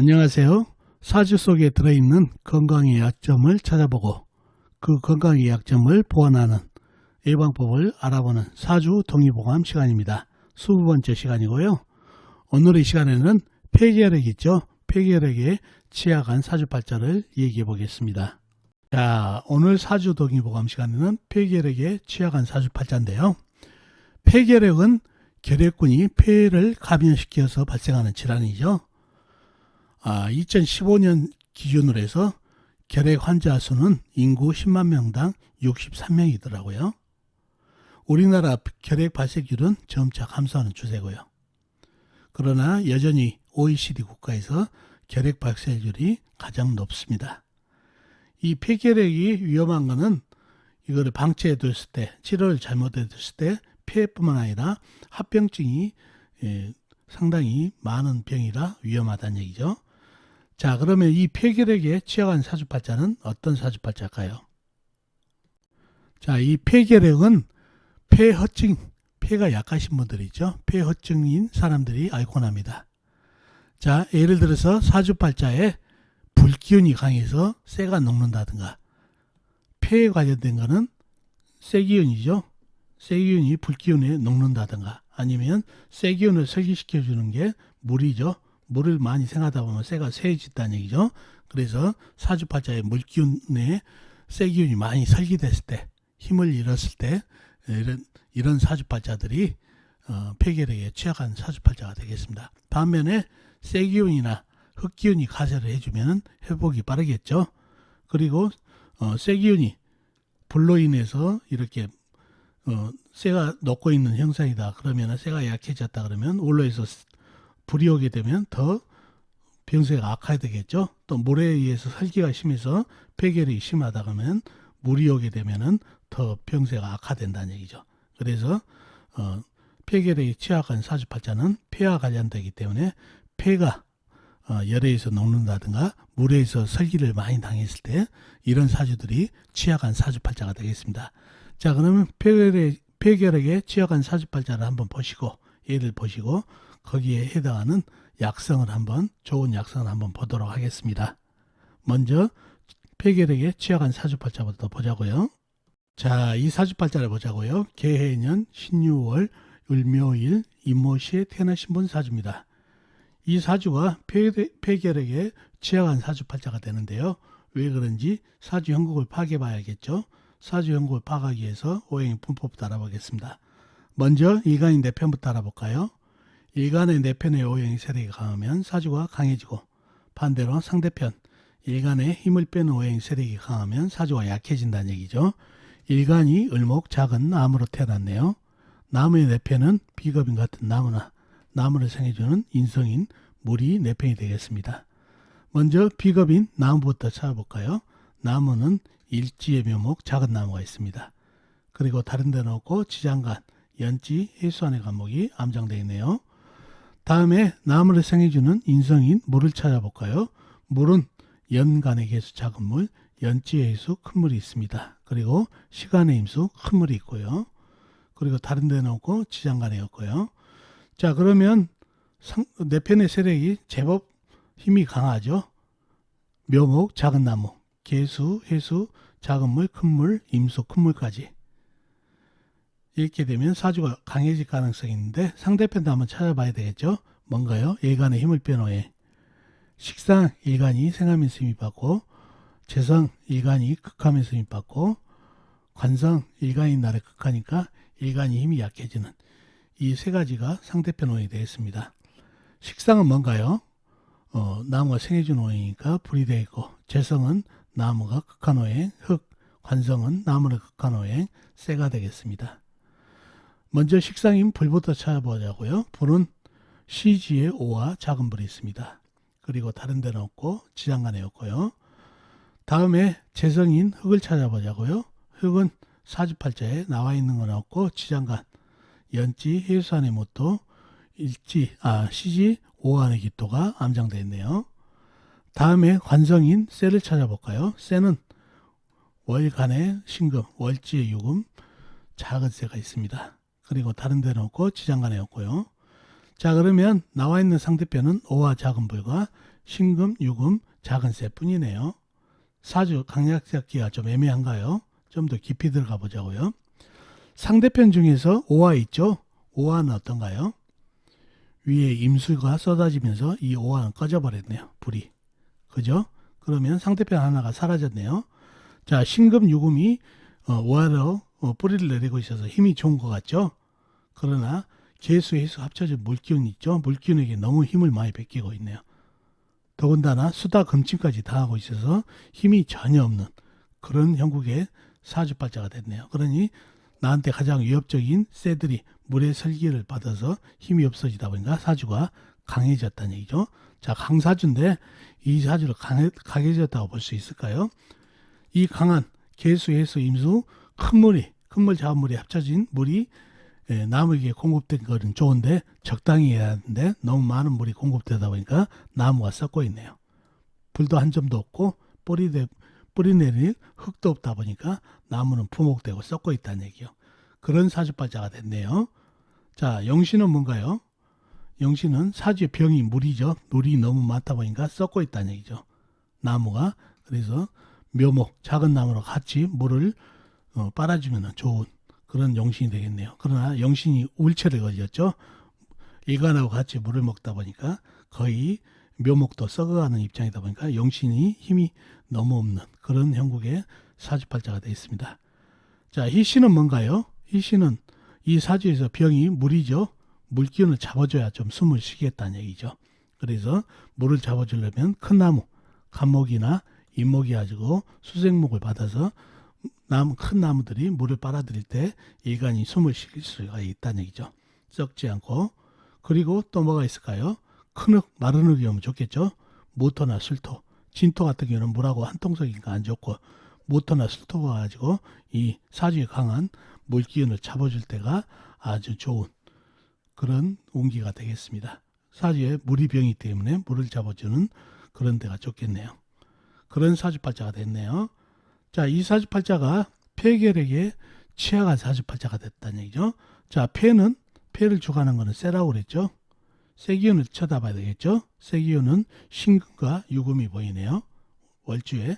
안녕하세요. 사주 속에 들어있는 건강의 약점을 찾아보고 그 건강의 약점을 보완하는 예방법을 알아보는 사주 동의보감 시간입니다. 20번째 시간이고요. 오늘의 시간에는 폐결핵 있죠? 폐결핵에 취약한 사주팔자를 얘기해 보겠습니다. 자, 오늘 사주 동의보감 시간에는 폐결핵에 취약한 사주팔자인데요. 폐결핵은 결핵군이 폐를 감염시켜서 발생하는 질환이죠. 아, 2015년 기준으로 해서 결핵 환자 수는 인구 10만 명당 63명이더라고요. 우리나라 결핵 발생률은 점차 감소하는 추세고요. 그러나 여전히 OECD 국가에서 결핵 발생률이 가장 높습니다. 이 폐결핵이 위험한 것은 이거를 방치해뒀을 때, 치료를 잘못해뒀을 때 폐뿐만 아니라 합병증이 예, 상당히 많은 병이라 위험하다는 얘기죠. 자, 그러면 이 폐결핵에 취약한 사주팔자는 어떤 사주팔자일까요? 자, 이 폐결핵은 폐허증, 폐가 약하신 분들이죠. 폐허증인 사람들이 앓곤 합니다. 자, 예를 들어서 사주팔자에 불기운이 강해서 쇠가 녹는다든가 폐에 관련된 거는 쇠기운이죠. 쇠기운이 불기운에 녹는다든가 아니면 쇠기운을 설기시켜 주는 게 물이죠. 물을 많이 생하다 보면 쇠가 쇠해진다는 얘기죠. 그래서 사주팔자의 물기운에 쇠기운이 많이 설기됐을 때 힘을 잃었을 때 이런 이런 사주팔자들이 어, 폐결핵에 취약한 사주팔자가 되겠습니다. 반면에 쇠기운이나 흙기운이 가세를 해주면 회복이 빠르겠죠. 그리고 어, 쇠기운이 불로 인해서 이렇게 어, 쇠가 녹고 있는 형상이다. 그러면 쇠가 약해졌다. 그러면 원로에서 불이 오게 되면 더 병세가 악화되겠죠. 또 물에 의해서 설기가 심해서 폐결이 심하다 그러면 물이 오게 되면은 더 병세가 악화된다는 얘기죠. 그래서 어, 폐결에 취약한 사주팔자는 폐와 관련되기 때문에 폐가 어, 열에서 녹는다든가 물에서 설기를 많이 당했을 때 이런 사주들이 취약한 사주팔자가 되겠습니다. 자 그러면 폐결에, 폐결핵에 취약한 사주팔자를 한번 보시고 예를 보시고 거기에 해당하는 약성을 한번 좋은 약성을 한번 보도록 하겠습니다. 먼저 폐결핵에 취약한 사주팔자부터 보자고요. 자, 이 사주팔자를 보자고요. 개해년 신유월 을묘일 임모시에 태어나신 분 사주입니다. 이 사주가 폐결핵에 취약한 사주팔자가 되는데요. 왜 그런지 사주 형국을 파괴봐야겠죠. 사주 형국을 파악하기 위해서 오행의 분법부터 알아보겠습니다. 먼저 일간인 내편부터 알아볼까요? 일간의 내편의 오행의 세력이 강하면 사주가 강해지고 반대로 상대편 일간의 힘을 빼는 오행의 세력이 강하면 사주가 약해진다는 얘기죠. 일간이 을목 작은 나무로 태어났네요. 나무의 내편은 비겁인 같은 나무나 나무를 생해주는 인성인 물이 내편이 되겠습니다. 먼저 비겁인 나무부터 찾아볼까요? 나무는 일지의 묘목 작은 나무가 있습니다. 그리고 다른 데는 없고 지장간, 연지, 해수안의 과목이 암장되어 있네요. 다음에 나무를 생해주는 인성인 물을 찾아볼까요? 물은 연간의 개수 작은 물, 연지의 해수 큰 물이 있습니다. 그리고 시간의 임수 큰 물이 있고요. 그리고 다른 데는 없고 지장간에 없고요. 자 그러면 상, 내 편의 세력이 제법 힘이 강하죠. 묘목 작은 나무, 개수, 해수, 작은 물, 큰 물, 임수, 큰 물까지 이렇게 되면 사주가 강해질 가능성이 있는데 상대편도 한번 찾아봐야 되겠죠. 뭔가요? 일간의 힘을 빼놓에 식상 일간이 생하면서 힘이 받고 재성 일간이 극하면서 힘이 받고 관성 일간이 날에 극하니까 일간이 힘이 약해지는 이 세 가지가 상대편 오행이 되겠습니다. 식상은 뭔가요? 어, 나무가 생해준 오행이니까 불이 되어 있고 재성은 나무가 극한 오행, 흙, 관성은 나무를 극한 오행, 쇠가 되겠습니다. 먼저 식상인 불부터 찾아보자고요. 불은 시지에 오와 작은 불이 있습니다. 그리고 다른 데는 없고 지장간에 없고요. 다음에 재성인 흙을 찾아보자고요. 흙은 사주팔자에 나와 있는 건 없고 지장간, 연지, 해수안의 못도, 일지, 아 시지, 오안의 기토가 암장되어 있네요. 다음에 관성인 쇠를 찾아볼까요? 쇠는 월간의 신금, 월지의 유금, 작은 쇠가 있습니다. 그리고 다른 데는 없고 지장간에 없고요. 자 그러면 나와 있는 상대편은 오와 작은 불과 신금, 유금, 작은 새뿐이네요. 사주 강약 잡기가 좀 애매한가요? 좀 더 깊이 들어가 보자고요. 상대편 중에서 오화 있죠? 오화는 어떤가요? 위에 임수가 쏟아지면서 이 오화는 꺼져버렸네요. 불이. 그죠? 그러면 상대편 하나가 사라졌네요. 자, 신금, 유금이 어, 오화로 어, 뿌리를 내리고 있어서 힘이 좋은 것 같죠? 그러나 개수, 해수 합쳐진 물기운 있죠? 물기운에게 너무 힘을 많이 베끼고 있네요. 더군다나 수다 금침까지 당하고 있어서 힘이 전혀 없는 그런 형국의 사주팔자가 됐네요. 그러니 나한테 가장 위협적인 새들이 물의 설기를 받아서 힘이 없어지다 보니까 사주가 강해졌다는 얘기죠. 자, 강사주인데 이 사주를 강해, 강해졌다고 볼 수 있을까요? 이 강한 개수, 해수, 임수, 큰 물이, 큰 물, 작은 물이 합쳐진 물이 예, 나무에게 공급된 거는 좋은데 적당히 해야 하는데 너무 많은 물이 공급되다 보니까 나무가 썩고 있네요. 불도 한 점도 없고 뿌리, 대, 뿌리 내릴 흙도 없다 보니까 나무는 부목되고 썩고 있다는 얘기요. 그런 사주팔자가 됐네요. 자, 영신은 뭔가요? 영신은 사주의 병이 물이죠. 물이 너무 많다 보니까 썩고 있다는 얘기죠. 나무가 그래서 묘목 작은 나무로 같이 물을 어, 빨아주면 좋은 그런 영신이 되겠네요. 그러나 영신이 울체를 걸렸죠. 일간하고 같이 물을 먹다 보니까 거의 묘목도 썩어가는 입장이다 보니까 영신이 힘이 너무 없는 그런 형국의 사주팔자가 되어 있습니다. 자, 희씨는 뭔가요? 희씨는 이 사주에서 병이 물이죠. 물기운을 잡아줘야 좀 숨을 쉬겠다는 얘기죠. 그래서 물을 잡아주려면 큰 나무, 감목이나 잎목이 가지고 수생목을 받아서 나무 큰 나무들이 물을 빨아들일 때 일간이 숨을 쉴 수가 있다는 얘기죠. 썩지 않고 그리고 또 뭐가 있을까요? 큰 흙, 마른 흙이 오면 좋겠죠. 모토나 술토, 진토 같은 경우는 물하고 한 통속이니까 안 좋고 모토나 술토가 가지고 이 사주에 강한 물 기운을 잡아줄 때가 아주 좋은 그런 운기가 되겠습니다. 사주에 물이 병이기 때문에 물을 잡아주는 그런 데가 좋겠네요. 그런 사주팔자가 됐네요. 자, 이 사주팔자가 폐결에게 취약한 사주팔자가 됐다는 얘기죠. 자, 폐는 폐를 주관하는 거는 쇠라고 그랬죠. 쇠기운을 쳐다봐야 되겠죠. 쇠기운은 신금과 유금이 보이네요. 월주에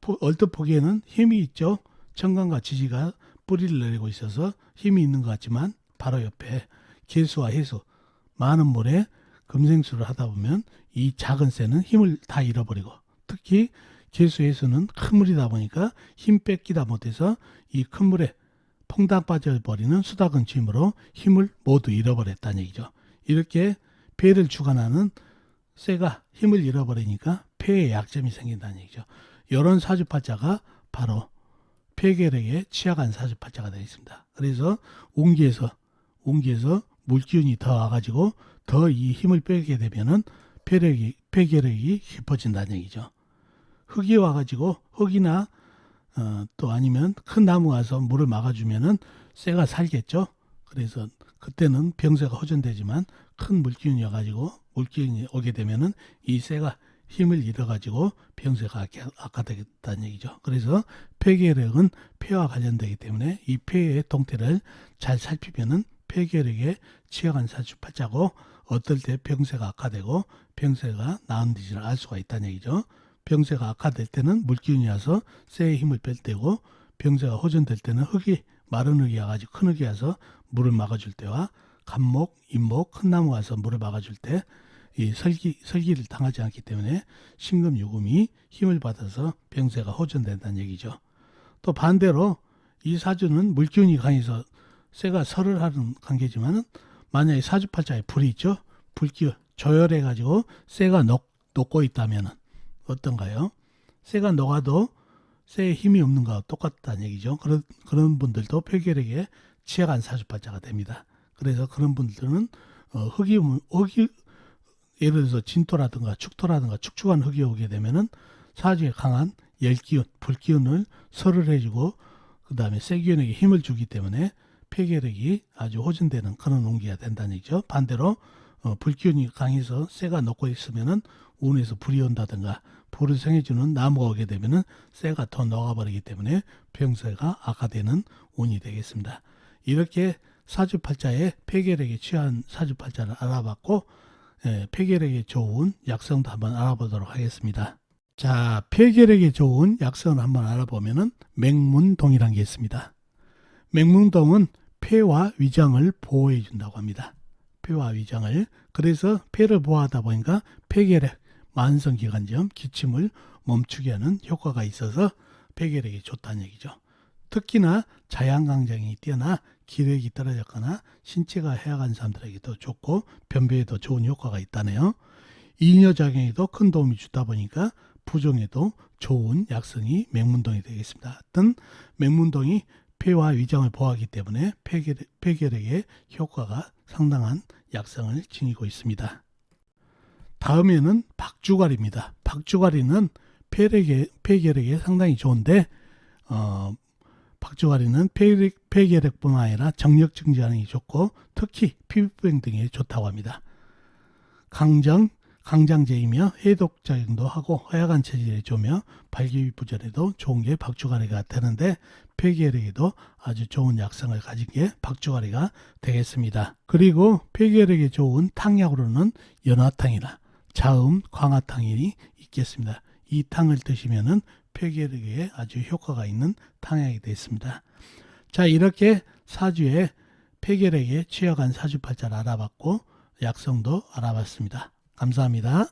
포- 얼뜻 보기에는 힘이 있죠. 정관과 지지가 뿌리를 내리고 있어서 힘이 있는 것 같지만 바로 옆에 개수와 해수 많은 물에 금생수를 하다 보면 이 작은 쇠는 힘을 다 잃어버리고 특히 개수에서는 큰 물이다 보니까 힘 뺏기다 못해서 이 큰 물에 퐁당 빠져버리는 수다근 짐으로 힘을 모두 잃어버렸다는 얘기죠. 이렇게 폐를 주관하는 쇠가 힘을 잃어버리니까 폐에 약점이 생긴다는 얘기죠. 이런 사주팔자가 바로 폐결에게 취약한 사주팔자가 되어 있습니다. 그래서 웅기에서 웅기에서 물기운이 더 와가지고 더 이 힘을 빼게 되면은 폐력이 폐결핵이 깊어진다는 얘기죠. 흙이 와가지고 흙이나 어, 또 아니면 큰 나무 와서 물을 막아주면은 쇠가 살겠죠. 그래서 그때는 병세가 호전되지만 큰 물기운이 와가지고 물기운이 오게 되면은 이 쇠가 힘을 잃어가지고 병세가 악화- 악화되겠다는 얘기죠. 그래서 폐결핵은 폐와 관련되기 때문에 이 폐의 동태를 잘 살피면은 폐결핵에 취약한 사주팔자고 어떨 때 병세가 악화되고 병세가 나은지를 알 수가 있다는 얘기죠. 병세가 악화될 때는 물기운이 와서 쇠의 힘을 뺄 때고 병세가 호전될 때는 흙이 마른 흙이 와가지고 큰 흙이 와서 물을 막아줄 때와 감목, 잎목, 큰 나무 와서 물을 막아줄 때 이 설기, 설기를 당하지 않기 때문에 신금, 유금이 힘을 받아서 병세가 호전된다는 얘기죠. 또 반대로 이 사주는 물기운이 강해서 쇠가 설을 하는 관계지만은 만약에 사주팔자에 불이 있죠. 불기 조열해 가지고 쇠가 녹, 녹고 있다면은 어떤가요? 쇠가 녹아도 쇠에 힘이 없는 거와 똑같다는 얘기죠. 그런 그런 분들도 폐결핵에 취약한 사주팔자가 됩니다. 그래서 그런 분들은 어, 흙이 흙이 예를 들어서 진토라든가 축토라든가 축축한 흙이 오게 되면은 사주에 강한 열기운, 불기운을 설을 해주고 그 다음에 쇠기운에게 힘을 주기 때문에 폐결핵이 아주 호전되는 그런 운기가 된다는 얘기죠. 반대로 어, 불기운이 강해서 쇠가 녹고 있으면은 운에서 불이 온다든가 불을 생해주는 나무가 오게 되면은 쇠가 더 녹아 버리기 때문에 병세가 악화되는 운이 되겠습니다. 이렇게 사주팔자의 폐결핵에 취한 사주팔자를 알아봤고 예, 폐결핵에 좋은 약성도 한번 알아보도록 하겠습니다. 자, 폐결핵에 좋은 약성을 한번 알아보면은 맹문동이라는 게 있습니다. 맹문동은 폐와 위장을 보호해 준다고 합니다. 폐와 위장을 그래서 폐를 보호하다 보니까 폐결핵, 만성기관지염, 기침을 멈추게 하는 효과가 있어서 폐결핵이 좋다는 얘기죠. 특히나 자양강장이 뛰어나 기력이 떨어졌거나 신체가 해악한 사람들에게도 좋고 변비에도 좋은 효과가 있다네요. 이뇨작용에도 큰 도움이 주다 보니까 부종에도 좋은 약성이 맹문동이 되겠습니다. 어떤 맹문동이 폐와 위장을 보호하기 때문에 폐결, 폐결핵에 효과가 상당한 약성을 지니고 있습니다. 다음에는 박주가리입니다. 박주가리는 폐결핵에, 폐결핵에 상당히 좋은데 어, 박주가리는 폐결핵, 폐결핵뿐만 아니라 정력 게 좋고 특히 피부병 등에 좋다고 합니다. 강정, 강장제이며 해독 작용도 하고 허약한 체질에 좋으며 발기부전에도 좋은 게 박주가리가 되는데 폐결핵에도 아주 좋은 약성을 가진 게 박주가리가 되겠습니다. 그리고 폐결핵에 좋은 탕약으로는 연화탕이나 자음, 광화탕이 있겠습니다. 이 탕을 드시면은 폐결핵에 아주 효과가 있는 탕약이 되겠습니다. 자 이렇게 사주에 폐결핵에 취약한 사주팔자를 알아봤고 약성도 알아봤습니다. 감사합니다.